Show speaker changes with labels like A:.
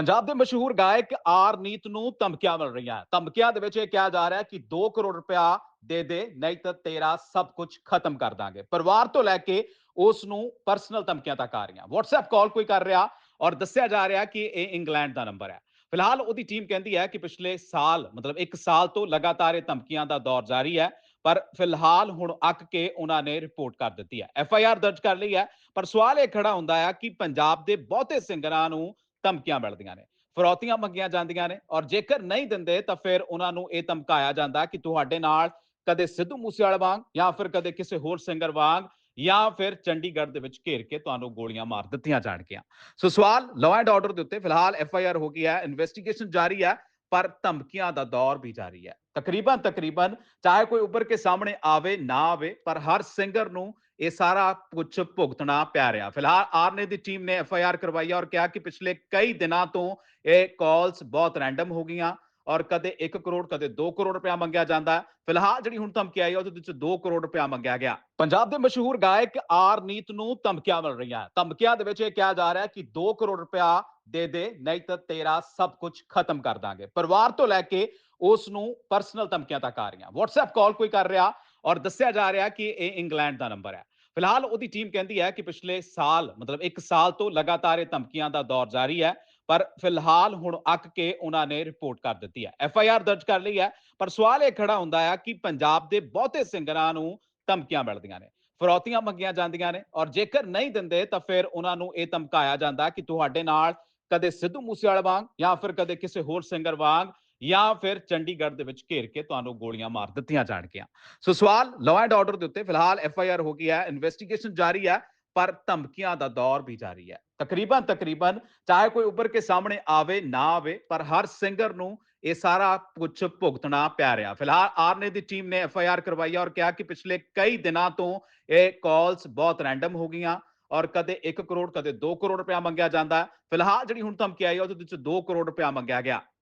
A: ਪੰਜਾਬ ਦੇ ਮਸ਼ਹੂਰ ਗਾਇਕ ਆਰਨੀਤ ਨੂੰ ਧਮਕੀਆਂ ਮਿਲ ਰਹੀਆਂ। ਧਮਕੀਆਂ ਦੇ ਵਿੱਚ ਇਹ ਕਿਹਾ ਜਾ ਰਿਹਾ ਕਿ 2 ਕਰੋੜ ਰੁਪਇਆ ਦੇ ਦੇ, ਨਹੀਂ ਤਾਂ ਤੇਰਾ ਸਭ ਕੁਝ ਖਤਮ ਕਰ ਦਾਂਗੇ। ਪਰਿਵਾਰ ਤੋਂ ਲੈ ਕੇ ਉਸ ਨੂੰ ਪਰਸਨਲ ਧਮਕੀਆਂ ਤੱਕ ਆ ਰਹੀਆਂ। WhatsApp ਕਾਲ ਕੋਈ ਕਰ ਰਿਹਾ ਔਰ ਦੱਸਿਆ ਜਾ ਰਿਹਾ ਕਿ ਇਹ ਇੰਗਲੈਂਡ ਦਾ ਨੰਬਰ ਹੈ। ਫਿਲਹਾਲ ਉਹਦੀ ਟੀਮ ਕਹਿੰਦੀ ਹੈ ਕਿ ਪਿਛਲੇ ਸਾਲ, ਮਤਲਬ 1 ਸਾਲ ਤੋਂ ਲਗਾਤਾਰ ਇਹ ਧਮਕੀਆਂ ਦਾ ਦੌਰ ਜਾਰੀ ਹੈ, ਪਰ ਫਿਲਹਾਲ ਹੁਣ ਅੱਕ ਕੇ ਉਹਨਾਂ ਨੇ ਰਿਪੋਰਟ ਕਰ ਦਿੱਤੀ ਹੈ। ਐਫ ਆਈ ਆਰ ਦਰਜ ਕਰ ਲਈ ਹੈ, ਪਰ ਸਵਾਲ ਇਹ ਖੜਾ ਹੁੰਦਾ ਹੈ ਕਿ ਪੰਜਾਬ ਦੇ ਬਹੁਤੇ ਸਿੰਗਰਾਂ ਨੂੰ ਧਮਕੀਆਂ ਮਿਲਦੀਆਂ ਨੇ, ਫਰੌਤੀਆਂ ਮੰਗੀਆਂ ਜਾਂਦੀਆਂ ਨੇ ਔਰ ਜੇਕਰ ਨਹੀਂ ਦਿੰਦੇ ਤਾਂ ਫਿਰ ਉਹਨਾਂ ਨੂੰ ਇਹ ਧਮਕਾਇਆ ਜਾਂਦਾ ਕਿ ਤੁਹਾਡੇ ਨਾਲ ਕਦੇ ਸਿੱਧੂ ਮੂਸੇਵਾਲਾ ਵਾਂਗ ਜਾਂ ਫਿਰ ਕਦੇ ਕਿਸੇ ਹੋਰ ਸਿੰਗਰ ਵਾਂਗ ਜਾਂ ਫਿਰ ਚੰਡੀਗੜ੍ਹ ਦੇ ਵਿੱਚ ਘੇਰ ਕੇ ਤੁਹਾਨੂੰ ਗੋਲੀਆਂ ਮਾਰ ਦਿੱਤੀਆਂ ਜਾਣਗੀਆਂ। ਸੋ ਸਵਾਲ ਲਾਅ ਐਂਡ ਆਰਡਰ ਦੇ ਉੱਤੇ ਫਿਲਹਾਲ ਐਫ ਆਈ ਆਰ ਹੋ ਗਈ ਹੈ ਇਨਵੈਸਟੀਗੇਸ਼ਨ ਜਾਰੀ ਹੈ, ਪਰ ਧਮਕੀਆਂ ਦਾ ਦੌਰ ਵੀ ਜਾਰੀ ਹੈ। ਤਕਰੀਬਨ ਤਕਰੀਬਨ ਚਾਹੇ ਕੋਈ ਉੱਭਰ ਕੇ ਸਾਹਮਣੇ ਆਵੇ, ਨਾ ਆਵੇ, ਪਰ ਹਰ ਸਿੰਗਰ ਨੂੰ ਇਹ ਸਾਰਾ ਕੁਝ ਭੁਗਤਣਾ ਪੈ ਰਿਹਾ। ਫਿਲਹਾਲ ਆਰਨੇ ਦੀ ਟੀਮ ਨੇ ਐਫ ਆਈ ਆਰ ਕਰਵਾਈ ਹੈ ਔਰ ਕਿਹਾ ਕਿ ਪਿਛਲੇ ਕਈ ਦਿਨਾਂ ਤੋਂ ਇਹ ਕਾਲਸ ਬਹੁਤ ਰੈਂਡਮ ਹੋ ਗਈਆਂ ਔਰ ਕਦੇ 1 ਕਰੋੜ, ਕਦੇ 2 ਕਰੋੜ ਰੁਪਇਆ ਮੰਗਿਆ ਜਾਂਦਾ। ਹੈ ਫਿਲਹਾਲ ਜਿਹੜੀ ਹੁਣ ਧਮਕੀ ਆਈ ਹੈ ਉਹਦੇ ਵਿੱਚ 2 ਕਰੋੜ ਰੁਪਇਆ ਮੰਗਿਆ ਗਿਆ। ਪੰਜਾਬ ਦੇ ਮਸ਼ਹੂਰ ਗਾਇਕ ਆਰਨੀਤ ਨੂੰ ਧਮਕੀਆਂ ਮਿਲ ਰਹੀਆਂ। ਧਮਕੀਆਂ ਦੇ ਵਿੱਚ ਇਹ ਕਿਹਾ ਜਾ ਰਿਹਾ ਹੈ ਕਿ 2 ਕਰੋੜ ਰੁਪਇਆ ਦੇ ਦੇ, ਨਹੀਂ ਤਾਂ ਤੇਰਾ ਸਭ ਕੁਝ ਖਤਮ ਕਰ ਦਾਂਗੇ। ਪਰਿਵਾਰ ਤੋਂ ਲੈ ਕੇ ਉਸ ਨੂੰ ਪਰਸਨਲ ਧਮਕੀਆਂ ਤੱਕ ਆ ਰਹੀਆਂ। WhatsApp ਕਾਲ ਕੋਈ ਕਰ ਰਿਹਾ ਔਰ ਦੱਸਿਆ ਜਾ ਰਿਹਾ ਕਿ ਇਹ ਇੰਗਲੈਂਡ ਦਾ ਨੰਬਰ ਹੈ। ਫਿਲਹਾਲ ਉਹਦੀ ਟੀਮ ਕਹਿੰਦੀ ਹੈ ਕਿ ਪਿਛਲੇ ਸਾਲ, ਮਤਲਬ 1 ਸਾਲ ਤੋਂ ਲਗਾਤਾਰ ਇਹ ਧਮਕੀਆਂ ਦਾ ਦੌਰ ਜਾਰੀ ਹੈ, ਪਰ ਫਿਲਹਾਲ ਹੁਣ ਅੱਕ ਕੇ ਉਹਨਾਂ ਨੇ ਰਿਪੋਰਟ ਕਰ ਦਿੱਤੀ ਹੈ। ਐਫ ਆਈ ਆਰ ਦਰਜ ਕਰ ਲਈ ਹੈ, ਪਰ ਸਵਾਲ ਇਹ ਖੜਾ ਹੁੰਦਾ ਹੈ ਕਿ ਪੰਜਾਬ ਦੇ ਬਹੁਤੇ ਸਿੰਗਰਾਂ ਨੂੰ ਧਮਕੀਆਂ ਮਿਲਦੀਆਂ ਨੇ, ਫਰੌਤੀਆਂ ਮੰਗੀਆਂ ਜਾਂਦੀਆਂ ਨੇ, ਔਰ ਜੇਕਰ ਨਹੀਂ ਦਿੰਦੇ ਤਾਂ ਫਿਰ ਉਹਨਾਂ ਨੂੰ ਇਹ ਧਮਕਾਇਆ ਜਾਂਦਾ ਕਿ ਤੁਹਾਡੇ ਨਾਲ ਕਦੇ ਸਿੱਧੂ ਮੂਸੇਵਾਲਾ ਵਾਂਗ ਜਾਂ ਫਿਰ ਕਦੇ ਕਿਸੇ ਹੋਰ ਸਿੰਗਰ ਵਾਂਗ ਜਾਂ ਫਿਰ ਚੰਡੀਗੜ੍ਹ ਦੇ ਵਿੱਚ ਘੇਰ ਕੇ ਤੁਹਾਨੂੰ ਗੋਲੀਆਂ ਮਾਰ ਦਿੱਤੀਆਂ ਜਾਣਗੀਆਂ। ਸੋ ਸਵਾਲ ਲਾਅ ਐਂਡ ਆਰਡਰ ਦੇ ਉੱਤੇ ਫਿਲਹਾਲ ਐਫ ਆਈ ਆਰ ਹੋ ਗਈ ਹੈ ਇਨਵੈਸਟੀਗੇਸ਼ਨ ਜਾਰੀ ਹੈ, ਪਰ ਧਮਕੀਆਂ ਦਾ ਦੌਰ ਵੀ ਜਾਰੀ ਹੈ। ਤਕਰੀਬਨ ਤਕਰੀਬਨ, ਚਾਹੇ ਕੋਈ ਉੱਭਰ ਕੇ ਸਾਹਮਣੇ ਆਵੇ, ਨਾ ਆਵੇ, ਪਰ ਹਰ ਸਿੰਗਰ ਨੂੰ ਇਹ ਸਾਰਾ ਕੁਝ ਭੁਗਤਣਾ ਪੈ ਰਿਹਾ। ਫਿਲਹਾਲ ਆਰਨੇ ਦੀ ਟੀਮ ਨੇ ਐਫ ਆਈ ਆਰ ਕਰਵਾਈ ਹੈ ਔਰ ਕਿਹਾ ਕਿ ਪਿਛਲੇ ਕਈ ਦਿਨਾਂ ਤੋਂ ਇਹ ਕਾਲਸ ਬਹੁਤ ਰੈਂਡਮ ਹੋ ਗਈਆਂ ਔਰ ਕਦੇ 1 ਕਰੋੜ, ਕਦੇ 2 ਕਰੋੜ ਰੁਪਇਆ ਮੰਗਿਆ ਜਾਂਦਾ। ਫਿਲਹਾਲ ਜਿਹੜੀ ਹੁਣ ਧਮਕੀ ਆਈ ਹੈ, ਉਹਦੇ ਵਿੱਚ 2 ਕਰੋੜ ਰੁਪਇਆ ਮੰਗਿਆ ਗਿਆ।